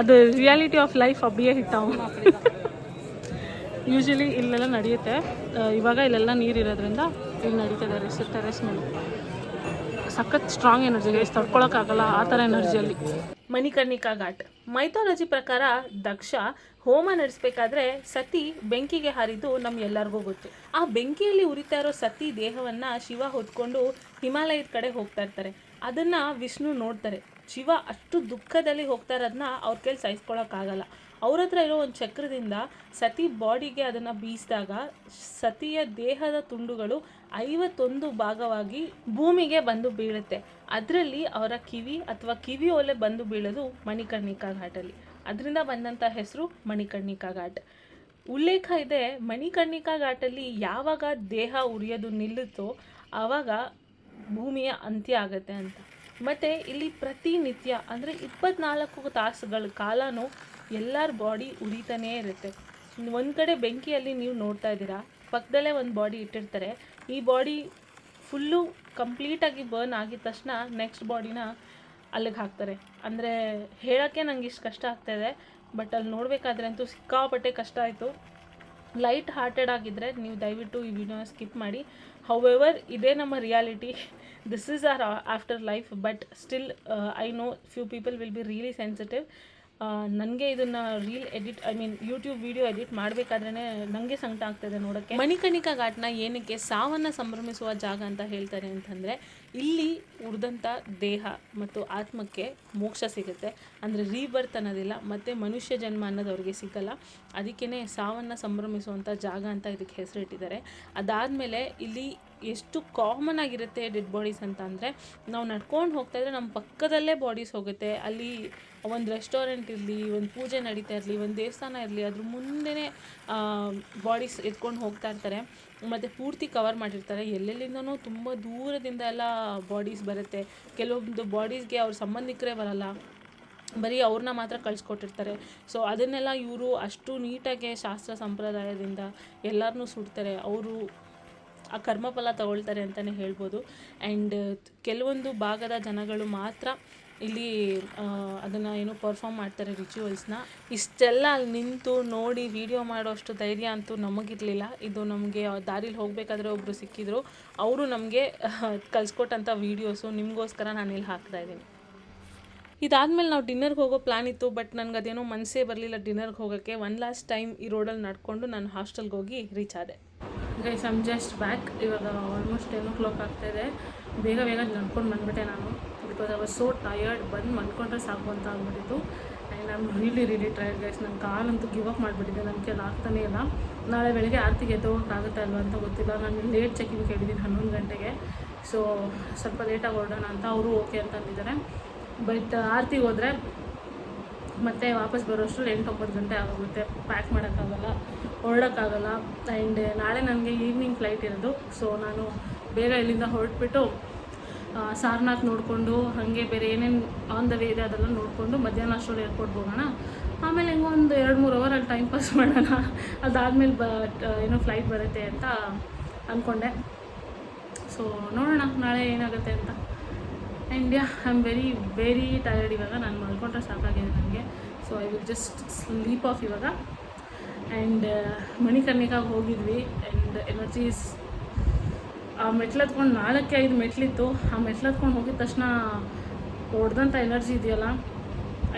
அது ரியாலிட்டி ஆஃப் லைஃப் அப்படியே ஹிட் ஆகும். ಯೂಶಲಿ ಇಲ್ಲೆಲ್ಲ ನಡೆಯುತ್ತೆ ಇವಾಗ ಇಲ್ಲೆಲ್ಲ ನೀರು ಇರೋದ್ರಿಂದ ಇಲ್ಲಿ ನಡೀತದೆ ರೆಸ್ ಟೆರೆಸ್ ಮೇಲೆ ಸಖತ್ ಸ್ಟ್ರಾಂಗ್ ಎನರ್ಜಿ ಗೈಸ್ ತಡ್ಕೊಳಕ್ಕಾಗಲ್ಲ ಆ ಥರ ಎನರ್ಜಿಯಲ್ಲಿ ಮಣಿಕರ್ಣಿಕಾ ಘಾಟ್ ಮೈಥಾಲಜಿ ಪ್ರಕಾರ ದಕ್ಷ ಹೋಮ ನಡೆಸಬೇಕಾದ್ರೆ ಸತಿ ಬೆಂಕಿಗೆ ಹಾರಿದ್ದು ನಮ್ಮ ಎಲ್ಲರಿಗೂ ಗೊತ್ತು. ಆ ಬೆಂಕಿಯಲ್ಲಿ ಉರಿತಾ ಇರೋ ಸತಿ ದೇಹವನ್ನು ಶಿವ ಹೊತ್ಕೊಂಡು ಹಿಮಾಲಯದ ಕಡೆ ಹೋಗ್ತಾ ಇರ್ತಾರೆ. ಅದನ್ನು ವಿಷ್ಣು ನೋಡ್ತಾರೆ. ಶಿವ ಅಷ್ಟು ದುಃಖದಲ್ಲಿ ಹೋಗ್ತಾ ಇರೋದನ್ನ ಅವ್ರ ಕೈಲಿ ಸಹಿಸ್ಕೊಳಕ್ಕಾಗಲ್ಲ ಅವ್ರ ಹತ್ರ ಇರೋ ಒಂದು ಚಕ್ರದಿಂದ ಸತಿ ಬಾಡಿಗೆ ಅದನ್ನು ಬೀಸಿದಾಗ ಸತಿಯ ದೇಹದ ತುಂಡುಗಳು ಐವತ್ತೊಂದು ಭಾಗವಾಗಿ ಭೂಮಿಗೆ ಬಂದು ಬೀಳುತ್ತೆ. ಅದರಲ್ಲಿ ಅವರ ಕಿವಿ ಅಥವಾ ಕಿವಿ ಒಲೆ ಬಂದು ಬೀಳೋದು ಮಣಿಕರ್ಣಿಕಾ ಘಾಟಲ್ಲಿ ಅದರಿಂದ ಬಂದಂಥ ಹೆಸರು ಮಣಿಕರ್ಣಿಕಾ ಘಾಟ್. ಉಲ್ಲೇಖ ಇದೆ, ಮಣಿಕರ್ಣಿಕಾ ಘಾಟಲ್ಲಿ ಯಾವಾಗ ದೇಹ ಉರಿಯೋದು ನಿಲ್ಲುತ್ತೋ ಆವಾಗ ಭೂಮಿಯ ಅಂತ್ಯ ಆಗುತ್ತೆ ಅಂತ. ಮತ್ತು ಇಲ್ಲಿ ಪ್ರತಿನಿತ್ಯ ಅಂದರೆ ಇಪ್ಪತ್ನಾಲ್ಕು ತಾಸುಗಳ ಕಾಲನೂ ಎಲ್ಲರ ಬಾಡಿ ಉರಿತಾನೇ ಇರುತ್ತೆ. ಒಂದು ಕಡೆ ಬೆಂಕಿಯಲ್ಲಿ ನೀವು ನೋಡ್ತಾ ಇದ್ದೀರಾ, ಪಕ್ಕದಲ್ಲೇ ಒಂದು ಬಾಡಿ ಇಟ್ಟಿರ್ತಾರೆ ಈ ಬಾಡಿ ಫುಲ್ಲು ಕಂಪ್ಲೀಟಾಗಿ ಬರ್ನ್ ಆಗಿದ ತಕ್ಷಣ ನೆಕ್ಸ್ಟ್ ಬಾಡಿನ ಅಲ್ಲಿಗೆ ಹಾಕ್ತಾರೆ. ಅಂದರೆ ಹೇಳೋಕ್ಕೆ ನಂಗೆ ಇಷ್ಟು ಕಷ್ಟ ಆಗ್ತಾಯಿದೆ ಬಟ್ ಅಲ್ಲಿ ನೋಡಬೇಕಾದ್ರೆ ಅಂತೂ ಸಿಕ್ಕಾಪಟ್ಟೆ ಕಷ್ಟ ಆಯಿತು. ಲೈಟ್ ಹಾರ್ಟೆಡ್ ಆಗಿದ್ದರೆ ನೀವು ದಯವಿಟ್ಟು ಈ ವಿಡಿಯೋನ ಸ್ಕಿಪ್ ಮಾಡಿ. ಹೌಎವರ್ ಇದೇ ನಮ್ಮ reality. This is our afterlife but still I know few people will be really sensitive ನನಗೆ ಇದನ್ನು reel edit I mean YouTube video edit ಮಾಡಬೇಕಾದ್ರೆ ನನಗೆ ಸಂಕಟ ಆಗ್ತದೆ ನೋಡೋಕ್ಕೆ ಮಣಿಕಣಿಕಾ ಘಾಟ್ನ ಏನಕ್ಕೆ ಸಾವನ್ನು ಸಂಭ್ರಮಿಸುವ ಜಾಗ ಅಂತ ಹೇಳ್ತಾರೆ ಅಂತಂದರೆ ಇಲ್ಲಿ ಉರಿದಂಥ ದೇಹ ಮತ್ತು ಆತ್ಮಕ್ಕೆ ಮೋಕ್ಷ ಸಿಗುತ್ತೆ. ಅಂದರೆ ರೀಬರ್ತ್ ಅನ್ನೋದಿಲ್ಲ, ಮತ್ತು ಮನುಷ್ಯ ಜನ್ಮ ಅನ್ನೋದು ಅವ್ರಿಗೆ ಸಿಗಲ್ಲ. ಅದಕ್ಕೇ ಸಾವನ್ನು ಸಂಭ್ರಮಿಸುವಂಥ ಜಾಗ ಅಂತ ಇದಕ್ಕೆ ಹೆಸರಿಟ್ಟಿದ್ದಾರೆ. ಅದಾದಮೇಲೆ ಇಲ್ಲಿ ಎಷ್ಟು ಕಾಮನ್ ಆಗಿರುತ್ತೆ ಡೆಡ್ ಬಾಡೀಸ್ ಅಂತ ಅಂದರೆ ನಾವು ನಡ್ಕೊಂಡು ಹೋಗ್ತಾಯಿದ್ರೆ ನಮ್ಮ ಪಕ್ಕದಲ್ಲೇ ಬಾಡೀಸ್ ಹೋಗುತ್ತೆ. ಅಲ್ಲಿ ಒಂದು ರೆಸ್ಟೋರೆಂಟ್ ಇರಲಿ, ಒಂದು ಪೂಜೆ ನಡೀತಾ ಇರಲಿ, ಒಂದು ದೇವಸ್ಥಾನ ಇರಲಿ, ಅದ್ರ ಮುಂದೆನೇ ಬಾಡೀಸ್ ಎತ್ಕೊಂಡು ಹೋಗ್ತಾ ಇರ್ತಾರೆ. ಮತ್ತು ಪೂರ್ತಿ ಕವರ್ ಮಾಡಿರ್ತಾರೆ. ಎಲ್ಲೆಲ್ಲಿಂದನೂ ತುಂಬ ದೂರದಿಂದ ಎಲ್ಲ ಬಾಡೀಸ್ ಬರುತ್ತೆ. ಕೆಲವೊಂದು ಬಾಡೀಸ್ಗೆ ಅವ್ರ ಸಂಬಂಧಿಕರೇ ಬರಲ್ಲ. ಬರೀ ಅವ್ರನ್ನ ಮಾತ್ರ ಕಳಿಸ್ಕೊಟ್ಟಿರ್ತಾರೆ. ಸೊ ಅದನ್ನೆಲ್ಲ ಇವರು ಅಷ್ಟು ನೀಟಾಗಿ ಶಾಸ್ತ್ರ ಸಂಪ್ರದಾಯದಿಂದ ಎಲ್ಲರನ್ನೂ ಸುಡ್ತಾರೆ. ಅವರು ಆ ಕರ್ಮಫಲ ತಗೊಳ್ತಾರೆ ಅಂತಲೇ ಹೇಳ್ಬೋದು. ಆ್ಯಂಡ್ ಕೆಲವೊಂದು ಭಾಗದ ಜನಗಳು ಮಾತ್ರ ಇಲ್ಲಿ ಅದನ್ನು ಏನು ಪರ್ಫಾಮ್ ಮಾಡ್ತಾರೆ ರಿಚುವಲ್ಸ್ನ ಇಷ್ಟೆಲ್ಲ ಅಲ್ಲಿ ನಿಂತು ನೋಡಿ ವಿಡಿಯೋ ಮಾಡೋಷ್ಟು ಧೈರ್ಯ ಅಂತೂ ನಮಗಿರಲಿಲ್ಲ. ಇದು ನಮಗೆ ದಾರಿಲಿ ಹೋಗಬೇಕಾದ್ರೆ ಒಬ್ಬರು ಸಿಕ್ಕಿದ್ರು. ಅವರು ನಮಗೆ ಕಲಿಸ್ಕೊಟ್ಟಂಥ ವೀಡಿಯೋಸು ನಿಮಗೋಸ್ಕರ ನಾನು ಇಲ್ಲಿ ಹಾಕ್ತಾ ಇದ್ದೀನಿ. ಇದಾದಮೇಲೆ ನಾವು ಡಿನ್ನರ್ಗೆ ಹೋಗೋ ಪ್ಲ್ಯಾನ್ ಇತ್ತು ಬಟ್ ನನಗೆ ಅದೇನೋ ಮನಸ್ಸೇ ಬರಲಿಲ್ಲ ಡಿನ್ನರ್ಗೆ ಹೋಗೋಕ್ಕೆ. ಒನ್ ಲಾಸ್ಟ್ ಟೈಮ್ ಈ ರೋಡಲ್ಲಿ ನಡ್ಕೊಂಡು ನಾನು ಹಾಸ್ಟೆಲ್ಗೆ ಹೋಗಿ ರೀಚ್ ಆದೆ. ಗೈಸ್ ಐಮ್ ಜಸ್ಟ್ ಬ್ಯಾಕ್ ಇವಾಗ ಆಲ್ಮೋಸ್ಟ್ ಟೆನ್ ಓ ಕ್ಲಾಕ್ ಆಗ್ತಾಯಿದೆ ಬೇಗ ಬೇಗ ನಡ್ಕೊಂಡು ಬಂದ್ಬಿಟ್ಟೆ ನಾನು. Because I was so tired ಬಂದು ಮಲ್ಕೊಂಡ್ರೆ ಸಾಕು ಅಂತ ಆಗ್ಬಿಟ್ಟಿತ್ತು and I am really really tired guys ನನ್ನ ಕಾಲಂತೂ ಗಿವ್ ಅಪ್ ಮಾಡಿಬಿಟ್ಟಿದ್ದೆ ನನ್ನ ಕೈಲಿ ಆಗ್ತಾನೇ ಇಲ್ಲ. ನಾಳೆ ಬೆಳಗ್ಗೆ ಆರತಿಗೆ ಎದ್ದೋಗೋಕ್ಕಾಗುತ್ತಾ ಇಲ್ವಾ ಅಂತ ಗೊತ್ತಿಲ್ಲ. ನಾನು ಲೇಟ್ ಚೆಕಿಂಗ್ ಕೇಳಿದ್ದೀನಿ ಹನ್ನೊಂದು ಗಂಟೆಗೆ. ಸೊ ಸ್ವಲ್ಪ ಲೇಟಾಗಿ ಹೊರಡೋಣ ಅಂತ ಅವರು ಓಕೆ ಅಂತ ಅಂದಿದ್ದಾರೆ. ಬಟ್ ಆರತಿಗೆ ಹೋದರೆ ಮತ್ತೆ ವಾಪಸ್ ಬರೋಷ್ಟು ಎಂಟು ಒಂಬತ್ತು ಗಂಟೆ ಆಗೋಗುತ್ತೆ. ಪ್ಯಾಕ್ ಮಾಡೋಕ್ಕಾಗಲ್ಲ, ಹೊರಡೋಕ್ಕಾಗಲ್ಲ. ಆ್ಯಂಡ್ ನಾಳೆ ನನಗೆ ಈವ್ನಿಂಗ್ ಫ್ಲೈಟ್ ಇರೋದು. ಸೊ ನಾನು ಬೇಗ ಇಲ್ಲಿಂದ ಹೊರಟ್ಬಿಟ್ಟು ಸಾರನಾಥ್ ನೋಡಿಕೊಂಡು, ಹಾಗೆ ಬೇರೆ ಏನೇನು ಆನ್ ದ ವೇ ಇದೆ ಅದೆಲ್ಲ ನೋಡಿಕೊಂಡು ಮಧ್ಯಾಹ್ನ ಅಷ್ಟರಲ್ಲಿ ಏರ್ಪೋರ್ಟ್ ಹೋಗೋಣ. ಆಮೇಲೆ ಹೆಂಗೋ ಒಂದು ಎರಡು, ಮೂರು ಅವರ್ ಅಲ್ಲಿ ಟೈಮ್ ಪಾಸ್ ಮಾಡೋಣ. ಅದಾದಮೇಲೆ ಬ ಏನೋ ಫ್ಲೈಟ್ ಬರುತ್ತೆ ಅಂತ ಅಂದ್ಕೊಂಡೆ ಸೊ ನೋಡೋಣ, ನಾಳೆ ಏನಾಗುತ್ತೆ ಅಂತ. And yeah I am very very tired ಇವಾಗ. ನಾನು ಮಲ್ಕೊಂಡ್ರೆ ಸಾಕಾಗಿದೆ ನನಗೆ so I will just sleep off ಇವಾಗ. ಆ್ಯಂಡ್ ಮಣಿಕರ್ಣಿಕಾಗೆ ಹೋಗಿದ್ವಿ. ಆ್ಯಂಡ್ ಎನರ್ಜೀಸ್ ಆ ಮೆಟ್ಲು ಹತ್ಕೊಂಡು ನಾಲ್ಕೆ ಐದು ಮೆಟ್ಲಿತ್ತು ಆ ಮೆಟ್ಲು ಹತ್ಕೊಂಡು ಹೋಗಿದ ತಕ್ಷಣ ಹೊಡೆದಂಥ ಎನರ್ಜಿ ಇದೆಯಲ್ಲ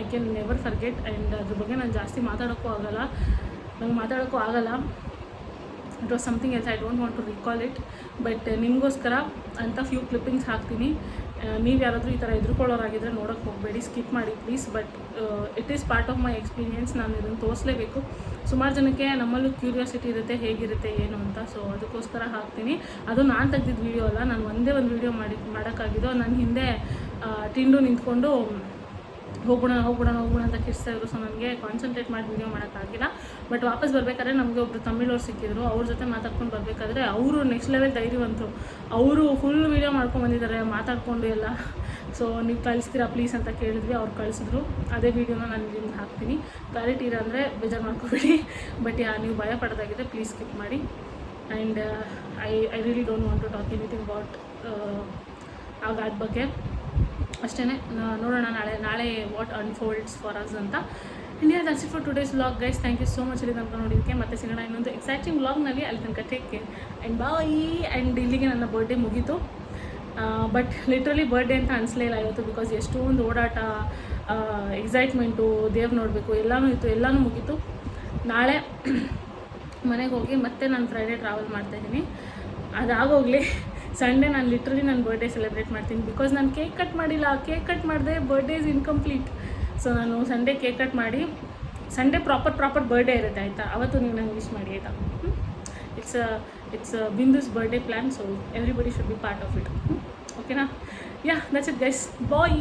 I can never forget and ಅದ್ರ ಬಗ್ಗೆ ನಾನು ಜಾಸ್ತಿ ಮಾತಾಡೋಕ್ಕೂ ಆಗಲ್ಲ. ನಂಗೆ ಮಾತಾಡೋಕ್ಕೂ ಆಗಲ್ಲ. It was something else I don't want to recall it but ನಿಮಗೋಸ್ಕರ ಅಂತ ಫ್ಯೂ ಕ್ಲಿಪ್ಪಿಂಗ್ಸ್ ಹಾಕ್ತೀನಿ. ನೀವು ಯಾರಾದರೂ ಈ ಥರ ಎದುರುಕೊಳ್ಳೋರಾಗಿದ್ದರೆ ನೋಡೋಕ್ಕೆ ಹೋಗಬೇಡಿ ಸ್ಕಿಪ್ ಮಾಡಿ please but it is part of my experience ನಾನು ಇದನ್ನು ತೋರಿಸಲೇಬೇಕು. ಸುಮಾರು ಜನಕ್ಕೆ ನಮ್ಮಲ್ಲೂ ಕ್ಯೂರಿಯಾಸಿಟಿ ಇರುತ್ತೆ, ಹೇಗಿರುತ್ತೆ, ಏನು ಅಂತ ಸೊ ಅದಕ್ಕೋಸ್ಕರ ಹಾಕ್ತೀನಿ. ಅದು ನಾನು ತೆಗ್ದಿದ್ದು ವೀಡಿಯೋ ಅಲ್ಲ, ನಾನು ಒಂದೇ ಒಂದು ವೀಡಿಯೋ ಮಾಡಿ ಮಾಡೋಕ್ಕಾಗಿದ್ದು. ನನ್ನ ಹಿಂದೆ ತಿಂಡು ನಿಂತ್ಕೊಂಡು ಹೋಗೋಣ ಹೋಗೋಣ ಹೋಗೋಣ ಅಂತ ಕಿರ್ಸ್ತಾ ಇದ್ರು ಸೊ ನನಗೆ ಕಾನ್ಸಂಟ್ರೇಟ್ ಮಾಡಿ ವೀಡಿಯೋ ಮಾಡೋಕ್ಕಾಗಿಲ್ಲ ಬಟ್ ವಾಪಸ್ ಬರಬೇಕಾದ್ರೆ ನಮಗೆ ಒಬ್ಬರು ತಮಿಳವ್ರು ಸಿಕ್ಕಿದ್ರು. ಅವ್ರ ಜೊತೆ ಮಾತಾಡ್ಕೊಂಡು ಬರಬೇಕಾದ್ರೆ ಅವರು ನೆಕ್ಸ್ಟ್ ಲೆವೆಲ್ ಧೈರ್ಯವಂತರು. ಅವರು ಫುಲ್ ವೀಡಿಯೋ ಮಾಡ್ಕೊಂಡು ಬಂದಿದ್ದಾರೆ, ಮಾತಾಡಿಕೊಂಡು ಎಲ್ಲ. ಸೊ ನೀವು ಕಳಿಸ್ತೀರಾ ಪ್ಲೀಸ್ ಅಂತ ಕೇಳಿದ್ವಿ, ಅವ್ರು ಕಳಿಸಿದ್ರು. ಅದೇ ವೀಡಿಯೋನ ನಾನು ನಿಮ್ಗೆ ಹಾಕ್ತೀನಿ. ಕ್ಲಾರಿಟಿ ಇಲ್ಲ ಅಂದರೆ ಬೇಜಾರು ಮಾಡ್ಕೋಬೇಡಿ. ಬಟ್ ಯಾ, ನೀವು ಭಯ ಪಡೋದಾಗಿದೆ ಪ್ಲೀಸ್ ಸ್ಕಿಪ್ ಮಾಡಿ. And I I really don't want to talk anything about ಆಗ ಗಾಡ್ ಬಗ್ಗೆ. ಅಷ್ಟೇ ನೋಡೋಣ ನಾಳೆ ನಾಳೆ ವಾಟ್ ಅನ್ಫೋಲ್ಡ್ಸ್ ಫಾರ್ ಅಸ್ ಅಂತ. India it for today's vlog guys thank you so much ಇಲ್ಲಿ ತನಕ ನೋಡಿದ್ದಕ್ಕೆ. ಮತ್ತೆ ಸಿಗೋಣ ಇನ್ನೊಂದು ಎಕ್ಸೈಟಿಂಗ್ ವ್ಲಾಗ್ನಲ್ಲಿ ಅಲ್ಲಿ ತನಕ take care and bye and ಇಲ್ಲಿಗೆ ನನ್ನ ಬರ್ಡೇ ಮುಗೀತು. ಬಟ್ ಲಿಟ್ರಲಿ ಬರ್ಡೇ ಅಂತ ಅನಿಸ್ಲೇ ಇಲ್ಲ ಇವತ್ತು ಬಿಕಾಸ್ ಎಷ್ಟೊಂದು ಓಡಾಟ ಎಕ್ಸೈಟ್ಮೆಂಟು ದೇವ್ರು ನೋಡಬೇಕು, ಎಲ್ಲನೂ ಇತ್ತು, ಎಲ್ಲನೂ ಮುಗೀತು. ನಾಳೆ ಮನೆಗೆ ಹೋಗಿ ಮತ್ತೆ ನಾನು ಫ್ರೈಡೇ ಟ್ರಾವೆಲ್ ಮಾಡ್ತಾಯಿದ್ದೀನಿ ಅದಾಗೋಗಲಿ ಸಂಡೇ ನಾನು ಲಿಟ್ರಲಿ ನನ್ನ ಬರ್ಡೇ ಸೆಲೆಬ್ರೇಟ್ ಮಾಡ್ತೀನಿ ಬಿಕಾಸ್ ನಾನು ಕೇಕ್ ಕಟ್ ಮಾಡಿಲ್ಲ. ಕೇಕ್ ಕಟ್ ಮಾಡಿದೆ ಬರ್ಡೇ ಇಸ್ ಇನ್ಕಂಪ್ಲೀಟ್ ಸೊ ನಾನು ಸಂಡೇ ಕೇಕ್ ಕಟ್ ಮಾಡಿ ಸಂಡೇ ಪ್ರಾಪರ್ ಪ್ರಾಪರ್ ಬರ್ಡೇ ಇರುತ್ತೆ, ಆಯಿತಾ? ಅವತ್ತು ನೀವು ನಂಗೆ ವಿಶ್ ಮಾಡಿ, ಆಯಿತಾ? It's it's Bindu's birthday plan so everybody should be part of it ಓಕೆನಾ yeah that's it guys bye